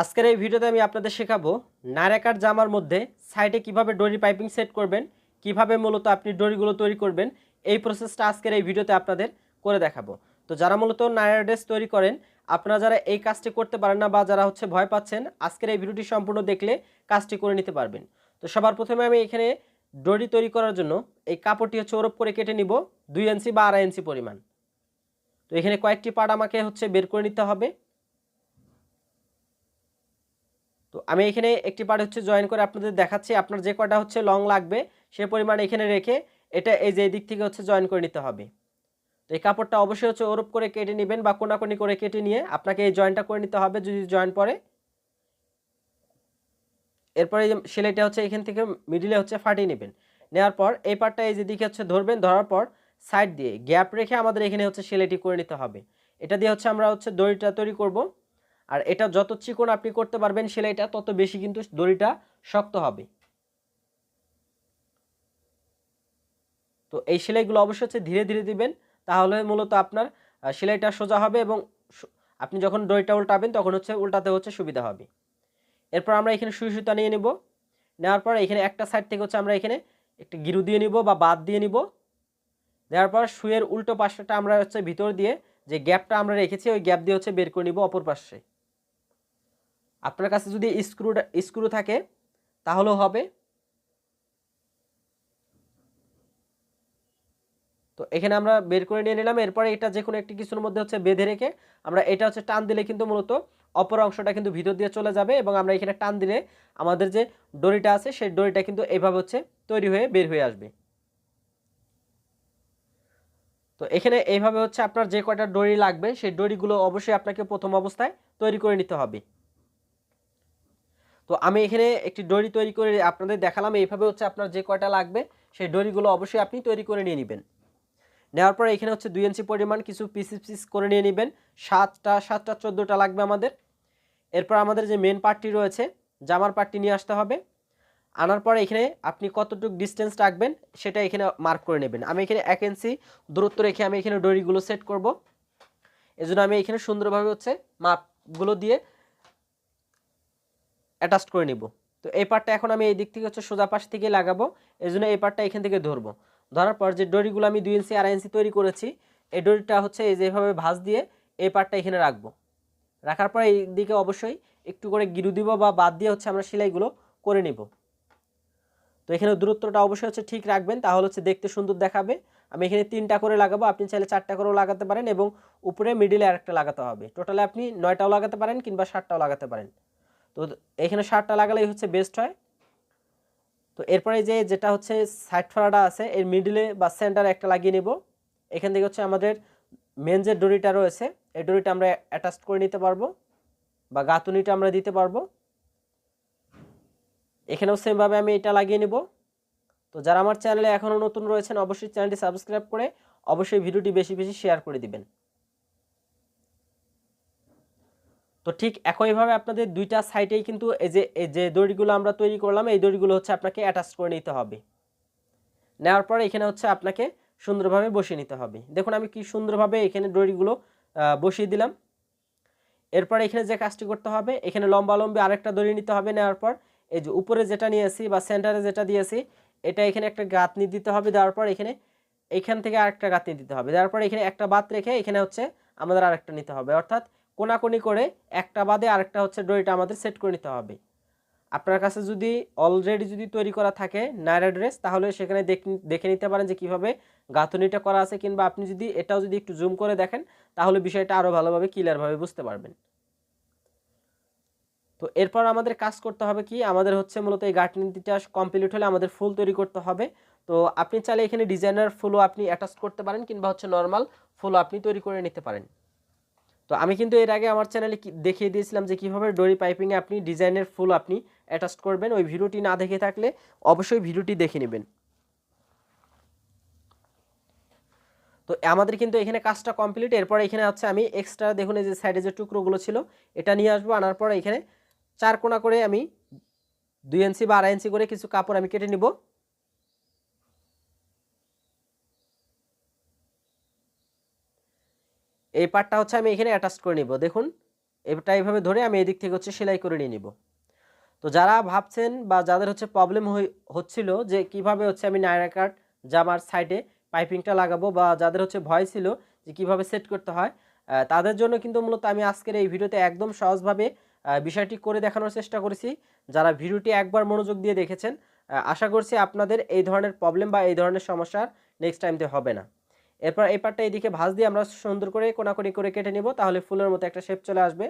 আজকের এই ভিডিওতে আমি আপনাদের শেখাবো নায়রাকার জামার মধ্যে সাইডে কীভাবে ডরি পাইপিং সেট করবেন, কীভাবে মূলত আপনি ডরিগুলো তৈরি করবেন, এই প্রসেসটা আজকের এই ভিডিওতে আপনাদের করে দেখাবো। তো যারা মূলত নায়রা ড্রেস তৈরি করেন, আপনারা যারা এই কাজটি করতে পারেন না বা যারা হচ্ছে ভয় পাচ্ছেন, আজকের এই ভিডিওটি সম্পূর্ণ দেখলে কাজটি করে নিতে পারবেন। তো সবার প্রথমে আমি এখানে ডরি তৈরি করার জন্য এই কাপড়টি হচ্ছে ওরপ করে কেটে নিব দুই ইঞ্চি বা আড়াই ইঞ্চি পরিমাণ। তো এখানে কয়েকটি পার্ট আমাকে হচ্ছে বের করে নিতে হবে। তো আমি এখানে একটি পার্ট হচ্ছে জয়েন করে আপনাদের দেখাচ্ছি। আপনার যে কটা হচ্ছে লং লাগবে, সে পরিমাণ এখানে রেখে এটা এই যে দিক থেকে হচ্ছে জয়েন করে নিতে হবে। তো এই কাপড়টা অবশ্যই হচ্ছে ওরপ করে কেটে নেবেন বা কোনাকুনি করে কেটে নিয়ে আপনাকে এই জয়েনটা করে নিতে হবে যদি জয়েন পরে। এরপরে সেলাইটা হচ্ছে এখান থেকে মিডিলে হচ্ছে ফাটিয়ে নেবেন। নেওয়ার পর এই পার্টটা এই যে দিকে হচ্ছে ধরবেন, ধরার পর সাইড দিয়ে গ্যাপ রেখে আমাদের এখানে হচ্ছে সেলাইটি করে নিতে হবে। এটা দিয়ে হচ্ছে আমরা হচ্ছে দড়িটা তৈরি করব। আর এটা যত চিকন আপনি করতে পারবেন সেলাইটা, তত বেশি কিন্তু দড়িটা শক্ত হবে। তো এই সেলাইগুলো অবশ্যই হচ্ছে ধীরে ধীরে দিবেন, তাহলে মূলত আপনার সেলাইটা সোজা হবে এবং আপনি যখন দড়িটা উল্টাবেন তখন হচ্ছে উল্টাতে হচ্ছে সুবিধা হবে। এরপর আমরা এখানে সুই সুতা নিয়ে নিব। নেওয়ার পর এখানে একটা সাইড থেকে হচ্ছে আমরা এখানে একটি গিরু দিয়ে নিব বা বাদ দিয়ে নিব। দেওয়ার পর সুইয়ের উল্টো পাশটা আমরা হচ্ছে ভিতর দিয়ে যে গ্যাপটা আমরা রেখেছি, ওই গ্যাপ দিয়ে হচ্ছে বের করে নিব অপর পাশে। আপনার কাছে যদি স্ক্রু স্ক্রু থাকে, তাহলেও হবে। তো এখানে আমরা বের করে নিয়ে নিলাম। এরপরে এটা যে কোনো একটি কিছুর মধ্যে হচ্ছে বেঁধে রেখে আমরা এটা হচ্ছে টান দিলে কিন্তু মূলত অপর অংশটা কিন্তু ভিতর দিয়ে চলে যাবে এবং আমরা এখানে টান দিলে আমাদের যে দড়িটা আছে, সেই দড়িটা কিন্তু এইভাবে হচ্ছে তৈরি হয়ে বের হয়ে আসবে। তো এখানে এইভাবে হচ্ছে আপনার যে কয়টা দড়ি লাগবে, সেই দড়িগুলো অবশ্যই আপনাকে প্রথম অবস্থায় তৈরি করে নিতে হবে। তো আমি এখানে একটি ডরি তৈরি করে আপনাদের দেখালাম। এইভাবে হচ্ছে আপনার যে কয়টা লাগবে, সেই ডরিগুলো অবশ্যই আপনি তৈরি করে নিয়ে নেবেন। নেওয়ার পরে এখানে হচ্ছে দুই ইঞ্চি পরিমাণ কিছু পিস পিস করে নিয়ে নেবেন। সাতটা সাতটা, চোদ্দোটা লাগবে আমাদের। এরপর আমাদের যে মেন পার্টটি রয়েছে, জামার পার্টটি নিয়ে আসতে হবে। আনার পরে এখানে আপনি কতটুকু ডিস্টেন্স রাখবেন, সেটা এখানে মার্ক করে নেবেন। আমি এখানে এক ইঞ্চি দূরত্ব রেখে আমি এখানে ডরিগুলো সেট করব। এজন্য আমি এখানে সুন্দরভাবে হচ্ছে মাপগুলো দিয়ে অ্যাটাচ করে নিব। তো এই পার্টটা এখন আমি এই দিক থেকে হচ্ছে সোজা পাশ থেকে লাগাবো, এই জন্য এই পার্টটা এখান থেকে ধরবো। ধরার পর যে দড়িগুলো আমি দুই ইঞ্চি, আড়াই ইঞ্চি তৈরি করেছি, এই দড়িটা হচ্ছে এই যেভাবে ভাঁজ দিয়ে এই পার্টটা এখানে রাখব। রাখার পর এই দিকে অবশ্যই একটু করে গিরু দিব বা বাদ দিয়ে হচ্ছে আমরা সেলাইগুলো করে নিব। তো এখানে দূরত্বটা অবশ্যই হচ্ছে ঠিক রাখবেন, তাহলে হচ্ছে দেখতে সুন্দর দেখাবে। আমি এখানে তিনটা করে লাগাবো, আপনি চাইলে চারটা করেও লাগাতে পারেন এবং উপরে মিডিলে আরেকটা লাগাতে হবে। টোটালে আপনি নয়টাও লাগাতে পারেন কিংবা ষাটটাও লাগাতে পারেন। তো এখানে ষাটটা লাগালেই হচ্ছে বেস্ট হয়। তো এরপরে যে যেটা হচ্ছে সাইড ফাড়াটা আছে, এর মিডিলে বা সেন্টারে একটা লাগিয়ে নেব। এখান থেকে হচ্ছে আমাদের মেন যে ডরিটা রয়েছে, এই ডরিটা আমরা অ্যাটাচ করে নিতে পারব বা গাঁথুনিটা আমরা দিতে পারব। এখানেও সেমভাবে আমি এটা লাগিয়ে নেব। তো যারা আমার চ্যানেলে এখনও নতুন রয়েছেন, অবশ্যই চ্যানেলটি সাবস্ক্রাইব করে অবশ্যই ভিডিওটি বেশি বেশি শেয়ার করে দিবেন। তো ঠিক একইভাবে আপনাদের দুইটা সাইডেই কিন্তু এই যে এই যে দড়িগুলো আমরা তৈরি করলাম, এই দড়িগুলো হচ্ছে আপনাকে অ্যাটাচ করে নিতে হবে। নেওয়ার পর এখানে হচ্ছে আপনাকে সুন্দরভাবে বসিয়ে নিতে হবে। দেখুন আমি কি সুন্দরভাবে এখানে দড়িগুলো বসিয়ে দিলাম। এরপর এখানে যে কাজটি করতে হবে, এখানে লম্বা লম্বি আরেকটা দড়ি নিতে হবে নেওয়ার পর, এই যে উপরে যেটা নিয়েছি বা সেন্টারে যেটা দিয়েছি এটা এখানে একটা গাঁথনি দিতে হবে দেওয়ার পর এখানে এইখান থেকে আরেকটা গাঁথনি দিতে হবে। দেওয়ার পর এখানে একটা বাদ রেখে এখানে হচ্ছে আমাদের আরেকটা নিতে হবে। অর্থাৎ কোনাকুনি করে একটা বাদে আরেকটা হচ্ছে দড়িটা আমাদের সেট করে নিতে হবে। আপনার কাছে যদি অলরেডি যদি তৈরি করা থাকে নায়রা ড্রেস, তাহলে সেখানে দেখ- নিতে পারেন যে কীভাবে গাঁথনিটা করা আছে, কিংবা আপনি যদি এটাও যদি একটু জুম করে দেখেন, তাহলে বিষয়টা আরও ভালোভাবে ক্লিয়ারভাবে বুঝতে পারবেন। তো এরপর আমাদের কাজ করতে হবে কি? আমাদের হচ্ছে মূলত এই গাঁথনিটা কমপ্লিট হলে আমাদের ফুল তৈরি করতে হবে। তো আপনি চাইলে এখানে ডিজাইনার ফুলও আপনি অ্যাটাচ করতে পারেন, কিংবা হচ্ছে নর্মাল ফুলও আপনি তৈরি করে নিতে পারেন। তো আমি কিন্তু এর আগে আমার চ্যানেলে দেখিয়ে দিয়েছিলাম যে কীভাবে ডোরি পাইপিংয়ে আপনি ডিজাইনের ফুল আপনি অ্যাটাচ করবেন। ওই ভিডিওটি না দেখে থাকলে অবশ্যই ভিডিওটি দেখে নেবেন। তো আমাদের কিন্তু এখানে কাজটা কমপ্লিট এরপর এখানে হচ্ছে আমি এক্সট্রা দেখুন এই যে সাইডে যে টুকরোগুলো ছিল, এটা নিয়ে আসব। আনার পর এখানে চার কোণা করে আমি দুই ইঞ্চি বা আড়াই ইঞ্চি করে কিছু কাপড় আমি কেটে নিব। এই পার্টটা হচ্ছে আমি এখানে অ্যাটাচ করে নিব। দেখুন, এটা এইভাবে ধরে আমি এদিক থেকে হচ্ছে সেলাই করে নিয়ে নিব। তো যারা ভাবছেন বা যাদের হচ্ছে প্রবলেম হচ্ছিল যে কীভাবে হচ্ছে আমি নায়রা কাট জামার সাইডে পাইপিংটা লাগাবো বা যাদের হচ্ছে ভয় ছিল যে কীভাবে সেট করতে হয় তাদের জন্য কিন্তু মূলত আমি আজকের এই ভিডিওতে একদম সহজভাবে বিষয়টি করে দেখানোর চেষ্টা করেছি। যারা ভিডিওটি একবার মনোযোগ দিয়ে দেখেছেন আশা করছি আপনাদের এই ধরনের প্রবলেম বা এই ধরনের সমস্যার নেক্সট টাইমতে হবে না। এরপর এই পার্টটা এইদিকে ভাঁজ দিয়ে আমরা সুন্দর করে কোনাকুনি করে কেটে নিব, তাহলে ফুলের মতো একটা শেপ চলে আসবে।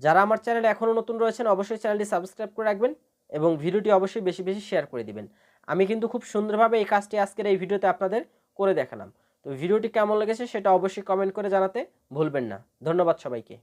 যারা আমার চ্যানেলে এখনও নতুন রয়েছেন, অবশ্যই চ্যানেলটি সাবস্ক্রাইব করে রাখবেন এবং ভিডিওটি অবশ্যই বেশি বেশি শেয়ার করে দিবেন। আমি কিন্তু খুব সুন্দরভাবে এই কাজটি আজকের এই ভিডিওতে আপনাদের করে দেখালাম। তো ভিডিওটি কেমন লেগেছে সেটা অবশ্যই কমেন্ট করে জানাতে ভুলবেন না। ধন্যবাদ সবাইকে।